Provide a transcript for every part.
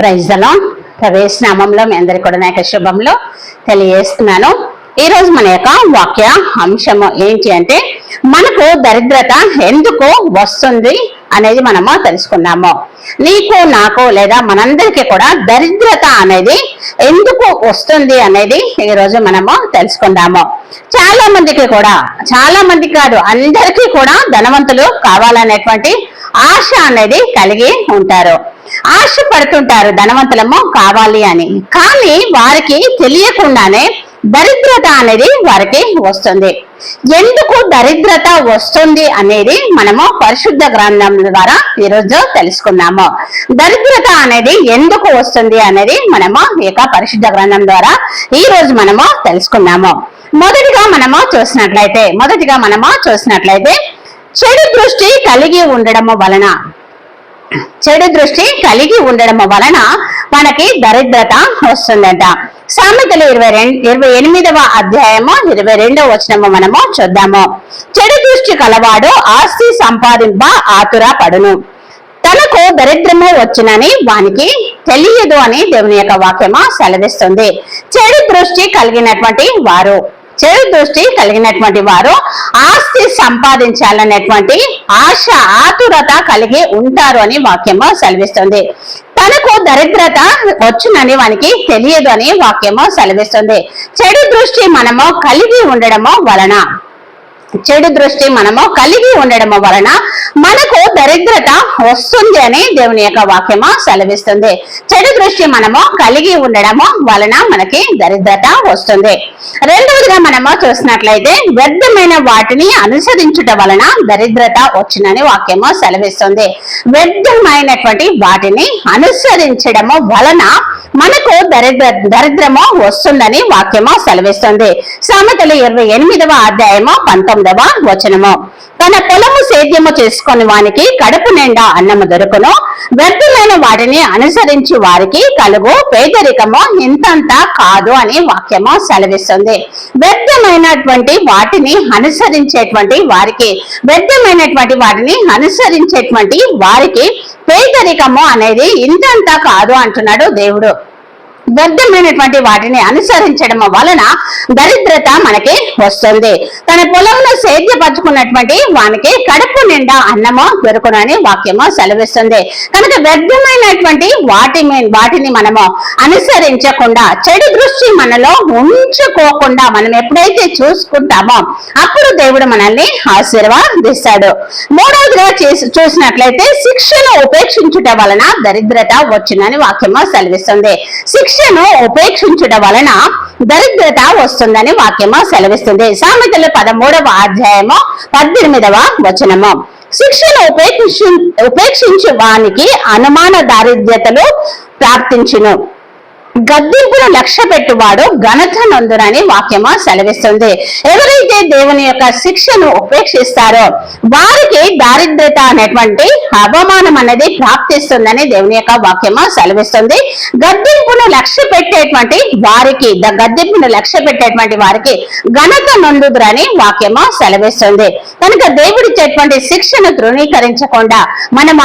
ప్రైజ్లో ప్రవేశనామంలో మీ అందరికి కూడా నా శుభంలో తెలియజేస్తున్నాను. ఈ రోజు మన యొక్క వాక్య అంశము ఏంటి అంటే మనకు దరిద్రత ఎందుకు వస్తుంది అనేది మనము తెలుసుకున్నాము. నీకు నాకు లేదా మనందరికీ కూడా దరిద్రత అనేది ఎందుకు వస్తుంది అనేది ఈ రోజు మనము తెలుసుకుందాము. చాలా మందికి కూడా చాలా మంది కాదు అందరికీ కూడా ధనవంతులు కావాలనేటువంటి ఆశ అనేది కలిగి ఉంటారు. ఆశ పడుతుంటారు ధనవంతులము కావాలి అని. కానీ వారికి తెలియకుండానే దరిద్రత అనేది వారికి వస్తుంది. ఎందుకు దరిద్రత వస్తుంది అనేది మనము పరిశుద్ధ గ్రంథం ద్వారా ఈరోజు తెలుసుకున్నాము. దరిద్రత అనేది ఎందుకు వస్తుంది అనేది మనము ఈ పరిశుద్ధ గ్రంథం ద్వారా ఈ రోజు మనము తెలుసుకున్నాము. మొదటిగా మనము చూసినట్లయితే మొదటిగా మనము చూసినట్లయితే చెడు దృష్టి కలిగి ఉండడము వలన చెడు దృష్టి కలిగి ఉండడం వలన మనకి దరిద్రత వస్తుందంట. సామెతలు ఇరవై రెండు ఇరవై ఎనిమిదవ అధ్యాయము ఇరవై రెండవ వచనము మనము చూద్దాము. చెడు దృష్టి కలవాడు ఆస్తి సంపాదింప ఆతుర పడును తనకు దరిద్రము వచ్చునని వానికి తెలియదు అని దేవుని యొక్క వాక్యము సెలవిస్తుంది. చెడు దృష్టి కలిగినటువంటి వారు చెడు దృష్టి కలిగినటువంటి వారు ఆస్తి సంపాదించాలనేటువంటి ఆశ ఆతురత కలిగి ఉంటారు అని వాక్యము సెలవిస్తుంది. తనకు దరిద్రత వచ్చునని వానికి తెలియదు అని వాక్యము సెలవిస్తుంది. చెడు దృష్టి మనము కలిగి ఉండడము వలన చెడు దృష్టి మనము కలిగి ఉండడం వలన మనకు దరిద్రత వస్తుంది అని దేవుని యొక్క వాక్యము సెలవిస్తుంది. చెడు దృష్టి మనము కలిగి ఉండడము వలన మనకి దరిద్రత వస్తుంది. రెండవదిగా మనము చూసినట్లయితే వ్యర్థమైన వాటిని అనుసరించుట వలన దరిద్రత వచ్చిందని వాక్యము సెలవిస్తుంది. వ్యర్థమైనటువంటి వాటిని అనుసరించడము వలన మనకు దరిద్ర దరిద్రము వస్తుందని వాక్యము సెలవిస్తుంది. సామెతలు ఇరవై ఎనిమిదవ అధ్యాయము పంతొమ్మిదవ వచనము. తన పొలము సేద్యము చేసుకుని వానికి కడుపు నిండా అన్నము దొరుకును. వ్యర్థమైన వాటిని అనుసరించి వారికి కలుగు. పేదరికము ఇంతంత కాదు అని వాక్యము సెలవిస్తుంది. వ్యర్థమైనటువంటి వాటిని అనుసరించేటువంటి వారికి వ్యర్థమైనటువంటి వాటిని అనుసరించేటువంటి వారికి పేదరికము అనేది ఇంతంత కాదు అంటున్నాడు దేవుడు. వ్యర్థమైనటువంటి వాటిని అనుసరించడం వలన దరిద్రత మనకి వస్తుంది. తన పొలంలో సేద్యపరచుకున్నటువంటి వానికి కడుపు నిండా అన్నము దొరుకునని వాక్యము సెలవిస్తుంది. కనుక వ్యర్థమైనటువంటి వాటి వాటిని మనము అనుసరించకుండా చెడు దృష్టి మనలో ఉంచుకోకుండా మనం ఎప్పుడైతే చూసుకుంటామో అప్పుడు దేవుడు మనల్ని ఆశీర్వాదిస్తాడు. మూడవదిగా చేసి చూసినట్లయితే శిక్షను ఉపేక్షించుట వలన దరిద్రత వచ్చిందని వాక్యము సెలవిస్తుంది. శిక్ష శిక్షను ఉపేక్షించుట వలన దరిద్రత వస్తుందని వాక్యము సెలవిస్తుంది. సామెతలు పదమూడవ అధ్యాయము పద్దెనిమిదవ వచనము. శిక్షను ఉపేక్షించు ఉపేక్షించు వానికి అనుమాన దారిద్ర్యతలు ప్రాప్తించును. గద్దింపును లక్ష్య పెట్టువాడు ఘనత నొందునని వాక్యము సెలవిస్తుంది. ఎవరైతే దేవుని యొక్క శిక్షను ఉపేక్షిస్తారో వారికి దారిద్రత అనేటువంటి అవమానం అనేది ప్రాప్తిస్తుందని దేవుని యొక్క వాక్యము సెలవిస్తుంది. గద్దింపును లక్ష్య పెట్టేటువంటి వారికి ద గద్దింపును లక్ష్య పెట్టేటువంటి వారికి ఘనత నొందుదురని వాక్యము సెలవిస్తుంది. కనుక దేవుడిచ్చేటువంటి శిక్షను తృణీకరించకుండా మనం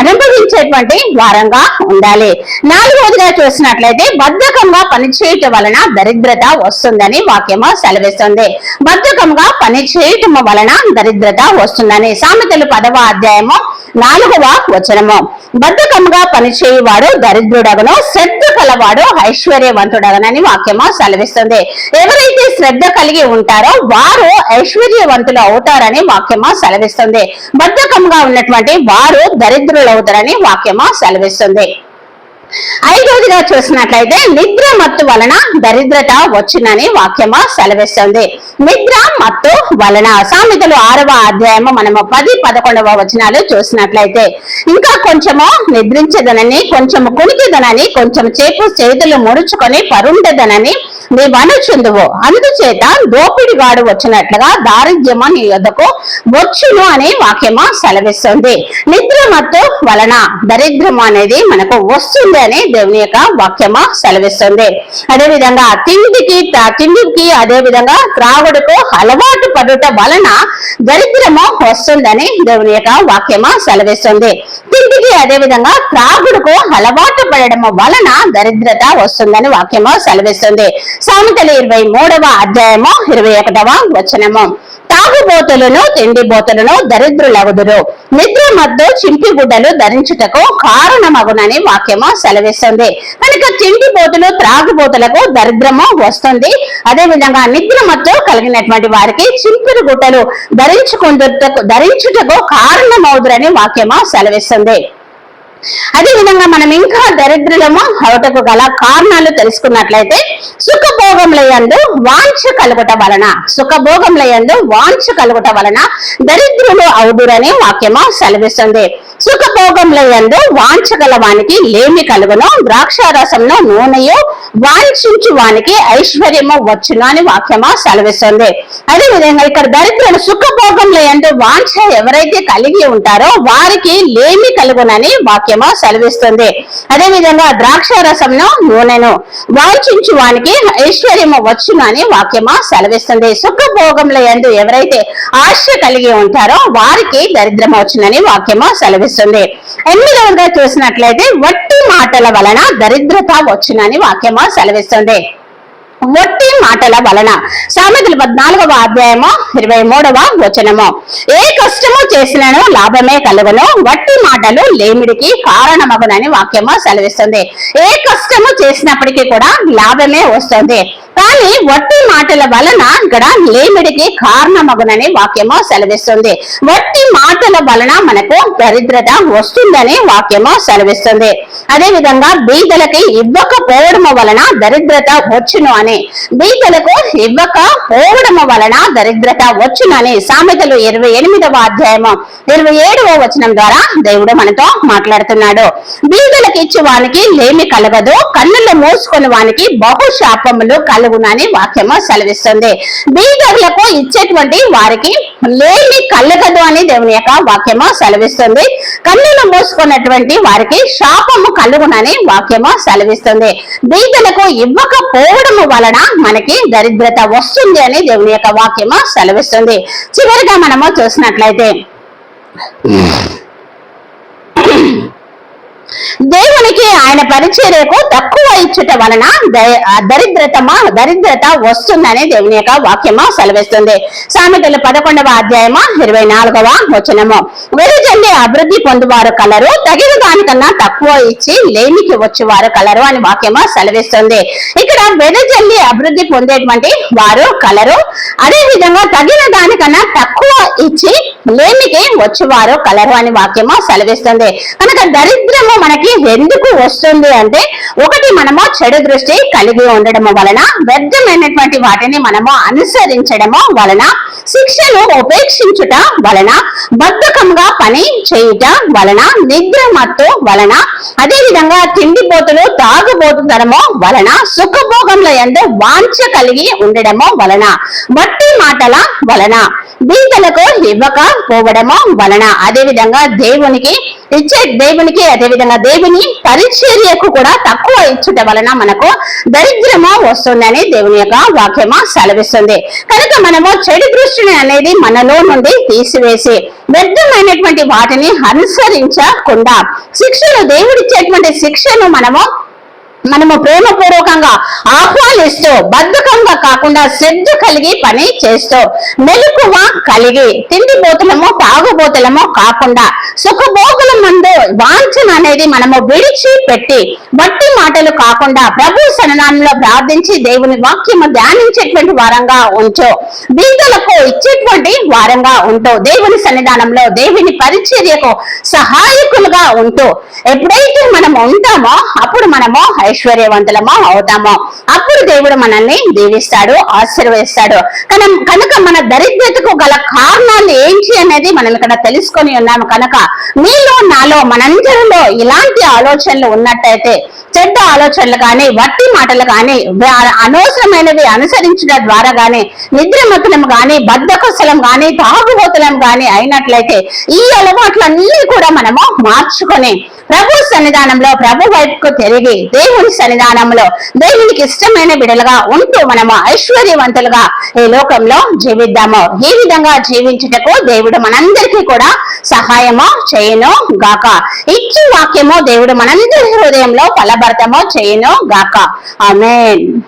అనుభవించేటువంటి వారంగా ఉండాలి. నాలుగవదిగా చూసినట్లయితే బద్ధకంగా పనిచేయటం వలన దరిద్రత వస్తుందని వాక్యము సెలవిస్తుంది. బద్ధకంగా పనిచేయటం వలన దరిద్రత వస్తుందని సామెతలు పదవ అధ్యాయము నాలుగవ వచనము. బద్ధకంగా పనిచేయువాడు దరిద్రుడగను శ్రద్ధ కలవాడు ఐశ్వర్యవంతుడగనని వాక్యము సెలవిస్తుంది. ఎవరైతే శ్రద్ధ కలిగి ఉంటారో వారు ఐశ్వర్యవంతులు అవుతారని వాక్యము సెలవిస్తుంది. బద్ధకంగా ఉన్నటువంటి వారు దరిద్రులు అవుతారని వాక్యము సెలవిస్తుంది. ఐదవదిగా చూసినట్లయితే నిద్ర మత్తు వలన దరిద్రత వచ్చునని వాక్యము సెలవిస్తుంది. నిద్ర మత్తు వలన సామెతలు ఆరవ అధ్యాయము మనము పది పదకొండవ వచనాలు చూసినట్లయితే ఇంకా కొంచెము నిద్రించదనని కొంచెము కునికిదనని కొంచెం చేపు చేతులు ముడుచుకొని పరుండదనని నీవనుచుందువు అందుచేత దోపిడిగాడు వచ్చినట్లుగా దారిద్ర్యము నీ యొద్దకు వచ్చును అనే వాక్యము సెలవిస్తుంది. నిద్ర మత్తు వలన దరిద్రము అనేది మనకు వస్తుంది అని దేవుని యొక్క వాక్యము సెలవిస్తుంది. అదే విధంగా తిండికి తిండికి అదే విధంగా త్రాగుడుకు అలవాటు పడుట వలన దరిద్రము వస్తుందని దేవుని యొక్క వాక్యము సెలవిస్తుంది. తిండికి అదే విధంగా త్రాగుడుకు అలవాటు పడడం వలన దరిద్రత వస్తుందని వాక్యము సెలవిస్తుంది. సామెతలు ఇరవై మూడవ అధ్యాయము ఇరవై ఒకటవ వచనము. తాగుబోతులను తిండిబోతులను దరిద్రులగుదురు. నిద్ర మద్దు చింపి గుడ్డలు ధరించుటకు కారణమగునని వాక్యము సెలవిస్తుంది. కనుక తిండిబోతులు త్రాగుబోతులకు దరిద్రము వస్తుంది. అదే విధంగా నిద్ర మత్తు కలిగినటువంటి వారికి చింపిరి గుడ్డలు ధరించుకుందుటకు ధరించుటకు కారణమవుదురని వాక్యము సెలవిస్తుంది. అదేవిధంగా మనం ఇంకా దరిద్రులము అవటకు గల కారణాలు తెలుసుకున్నట్లయితే సుఖభోగములయందు వాంఛ కలుగుట వలన సుఖభోగములయందు వాంఛ కలుగుట వలన దరిద్రులు అవుదురనే వాక్యము సెలవిస్తుంది. సుఖభోగములయందు వాంఛ గల వానికి లేమి కలుగును. ద్రాక్షారసంను నూనెయు వాంఛించు వానికి ఐశ్వర్యము వచ్చును అని వాక్యమా సెలవిస్తుంది. అదే విధంగా ఇక్కడ దరిద్రులు సుఖభోగములయందు వాంఛ ఎవరైతే కలిగి ఉంటారో వారికి లేమి కలుగునని వాక్యమా సెలవిస్తుంది. అదే విధంగా ద్రాక్ష రసంను నూనెను వాంఛించు వానికి ఐశ్వర్యము వచ్చును అని వాక్యమా సెలవిస్తుంది. సుఖభోగముల ఎందు ఎవరైతే ఆశ కలిగి ఉంటారో వారికి దరిద్రం వచ్చునని వాక్యమా సెలవిస్తుంది. ఎనిమిదవగా చూసినట్లయితే వట్టి మాటల వలన దరిద్రత వచ్చునని వాక్యమా సెలవిస్తుంది. వట్టి మాటల వలన. సామెతలు పద్నాలుగవ అధ్యాయము ఇరవై మూడవ వచనము. ఏ కష్టము చేసినను లాభమే కలుగును వట్టి మాటలు లేమిడికి కారణమగునని వాక్యము సెలవిస్తుంది. ఏ కష్టము చేసినప్పటికీ కూడా లాభమే వస్తుంది. కానీ వట్టి మాటల వలన ఇక్కడ లేమిడికి కారణమగునని వాక్యము సెలవిస్తుంది. వట్టి మాటల వలన మనకు దరిద్రత వస్తుందని వాక్యము సెలవిస్తుంది. అదే విధంగా బీదలకి ఇవ్వకపోవడము వలన దరిద్రత వచ్చును అని బీదలకు ఇవ్వక పోవడం వలన దరిద్రత వచ్చునని సామెతలు ఇరవై ఎనిమిదవ అధ్యాయము ఇరవై ఏడవ వచనం ద్వారా దేవుడు మనతో మాట్లాడుతున్నాడు. బీదలకు ఇచ్చి వానికి లేమి కలగదు కన్నులు మూసుకొని వానికి బహుశాపములు కలుగునని వాక్యము సెలవిస్తుంది. బీదలకు ఇచ్చేటువంటి వారికి లేమి కలగదు అని దేవుని యొక్క వాక్యము సెలవిస్తుంది. కన్నులు మూసుకున్నటువంటి వారికి శాపము కలుగునని వాక్యము సెలవిస్తుంది. బీదలకు ఇవ్వకపోవడము వలన మనకి దరిద్రత వస్తుంది అని దేవుని యొక్క వాక్యము సెలవిస్తుంది. చివరిగా మనము చూసినట్లయితే hmm. దేవునికి ఆయన పరిచర్యకు తక్కువ ఇచ్చుట వలన దరిద్రతమా దరిద్రత వస్తుందని దేవుని యొక్క వాక్యము సెలవిస్తుంది. సామెతలు పదకొండవ అధ్యాయము ఇరవై నాలుగవ వచనము. వెలుజల్లి అభివృద్ధి పొందువారు కలరు తగిన దానికన్నా తక్కువ ఇచ్చి లేమికి వచ్చేవారు కలరు అని వాక్యము సెలవిస్తుంది. ఇక్కడ వెదజల్లి అభివృద్ధి పొందేటువంటి వారు కలరు అదే విధంగా తగిన దానికన్నా తక్కువ ఇచ్చి లేమికి వచ్చేవారు కలరు అని వాక్యము సెలవిస్తుంది. కనుక దరిద్రము మనకి ఎందుకు వస్తుంది అంటే ఒకటి మనము చెడు దృష్టి కలిగి ఉండడము వలన వ్యర్థమైనటువంటి వాటిని మనము అనుసరించడము వలన శిక్షను ఉపేక్షించుట వలన బద్ధకంగా పని చేయుట వలన నిద్ర మత్తు వలన అదే విధంగా తిండిపోతులు తాగుబోతుతనము వలన సుఖభోగంలో ఎందు వాంఛ కలిగి ఉండడము వలన మట్టి మాటల వలన బీదలకు ఇవ్వక పోవడము వలన. అదే విధంగా దేవునికి ఇచ్చే దేవునికి అదే విధంగా దేవుని పరిచర్యకు కూడా తక్కువ ఇచ్చుట వలన మనకు దరిద్రము వస్తుందని దేవుని యొక్క వాక్యము సెలవిస్తుంది. కనుక మనము చెడు దృష్టిని అనేది మనలో నుండి తీసివేసి వ్యర్థమైనటువంటి వాటిని అనుసరించకుండా శిక్షను దేవుడిచ్చేటువంటి శిక్షను మనము మనము ప్రేమపూర్వకంగా ఆహ్వానిస్తూ బద్ధకంగా కాకుండా శ్రద్ధ కలిగి పని చేస్తూ మెలకువ కలిగి తిండిపోతులము తాగుబోతులము కాకుండా సుఖభోగుల ముందు వాంఛన అనేది మనము విడిచి పెట్టి బట్టి మాటలు కాకుండా ప్రభు సన్నిధానంలో ప్రార్థించి దేవుని వాక్యము ధ్యానించేటువంటి వారంగా ఉంచు. బీదలకు ఇచ్చేటువంటి వారంగా ఉంటూ దేవుని సన్నిధానంలో దేవుని పరిచర్యకు సహాయకులుగా ఉంటూ ఎప్పుడైతే మనం ఉంటామో అప్పుడు మనము ఐశ్వర్యవంతులము? అవుతాము? అప్పుడు దేవుడు మనల్ని దీవిస్తాడు ఆశీర్వదిస్తాడు. కనుక కనుక మన దరిద్రతకు గల కారణాలు ఏంటి అనేది మనం ఇక్కడ తెలుసుకొని ఉన్నాము కనుక మీలో నాలో మనందరిలో ఇలాంటి ఆలోచనలు ఉన్నట్టయితే చెడ్డ ఆలోచనలు కానీ వట్టి మాటలు కానీ అనవసరమైనవి అనుసరించడం ద్వారా గాని నిద్రమతులం గాని బద్ధకసలం గాని తాగుబోతులం గాని అయినట్లయితే ఈ అలవాట్లన్నీ కూడా మనము మార్చుకొని ప్రభు సన్నిధానంలో ప్రభు వైపుకు తిరిగి దేవుని సన్నిధానంలో దేవునికి ఇష్టమైన బిడలుగా ఉంటూ మనము ఐశ్వర్యవంతులుగా ఈ లోకంలో జీవిద్దాము. ఈ విధంగా జీవించుటకు దేవుడు మనందరికీ కూడా సహాయము చేయను గాక. ఇచ్చి వాక్యము దేవుడు మనందరి హృదయంలో ఫలభర్తము చేయను గాక. ఆమెన్.